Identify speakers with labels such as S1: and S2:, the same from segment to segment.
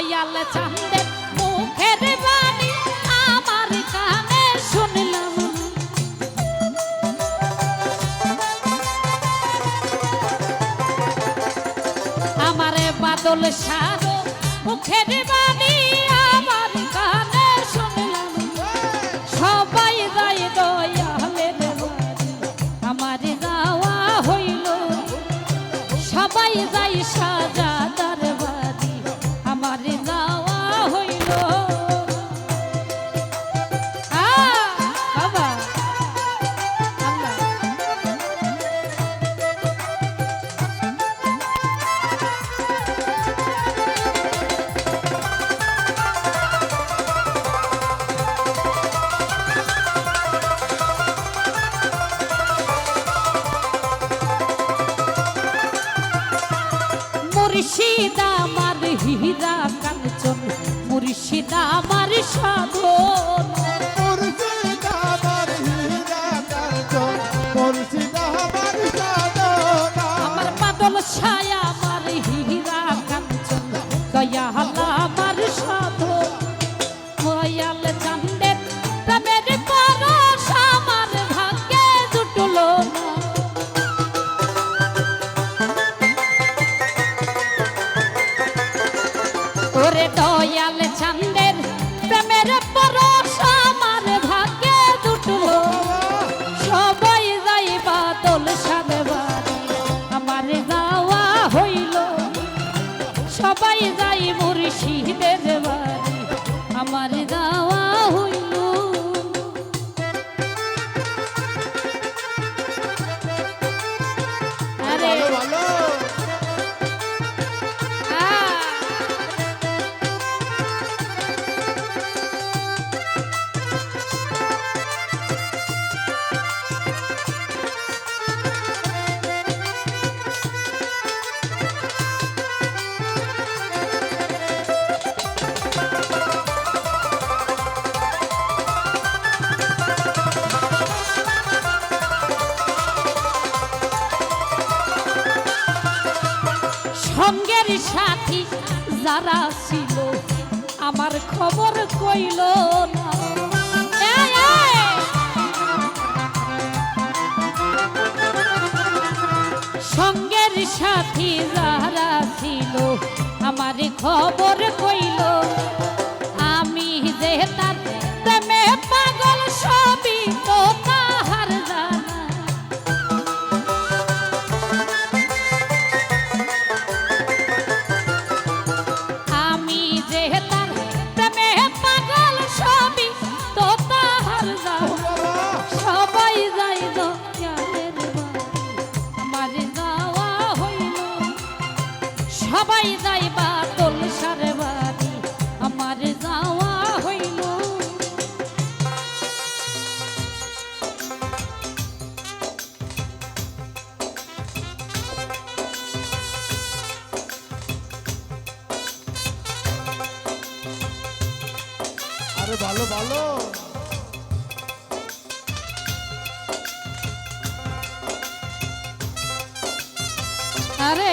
S1: দয়াল চান্দের মুখের বাণী আমার কানে শুনলাম। আমারে বাদল মুখের মুর্শিদ আমার হীরা কাঞ্চন মুর্শিদ আমার সাধন
S2: মুর্শিদ আমার হীরা কাঞ্চন, মুর্শিদ আমার সাধনা।
S1: আমার বাদল ছায়া দয়াল চান্দের প্রেমের পরশ আমার ভাগ্যে দুটো। সবাই যাই বাদল সাদে বাড়ি। আমার যাওয়া হইল। সবাই যাই মুর্শিদের সঙ্গের সাথী যারা ছিল আমার খবর কইল না! সঙ্গের সাথী যারা ছিল আমার খবর আরে ভালো ভালো। আরে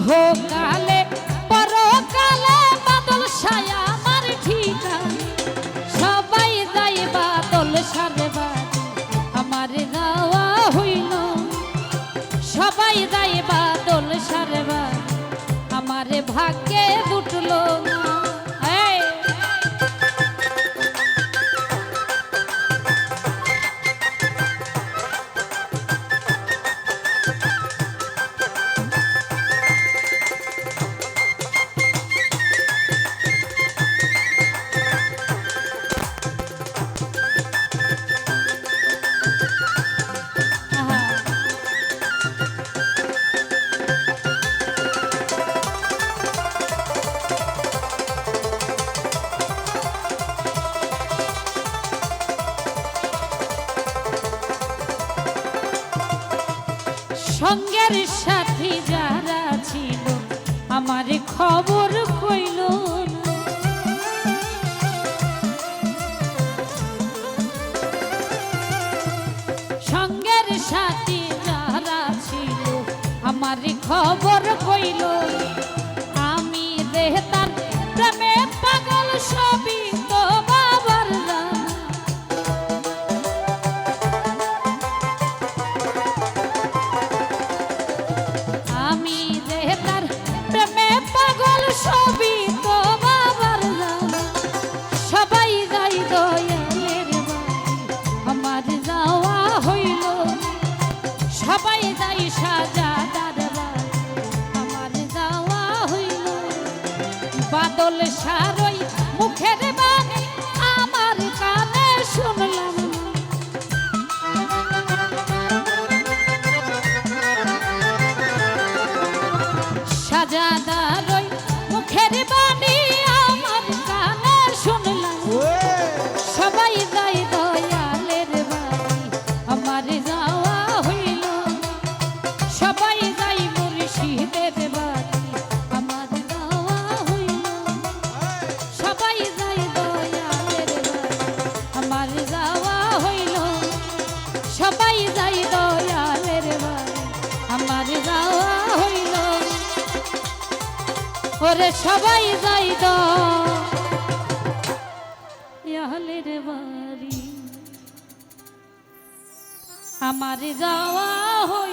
S1: ইহকালে পরকালে বাদল ছায়া আমার ঠিকানা। সবাই যাই বাদল সারে বাদল আমার যাওয়া হইল সবাই যাই বাদল সারে বাদল আমার ভাগ্য সঙ্গের সাথী যারা ছিল, আমার খবর কইল সঙ্গের সাথী যারা ছিল, আমার খবর কইল আমি দেহতার প্রেমে পাগল সবই রে সবাই যাই দলের বাড়ি। আমার যাওয়া হই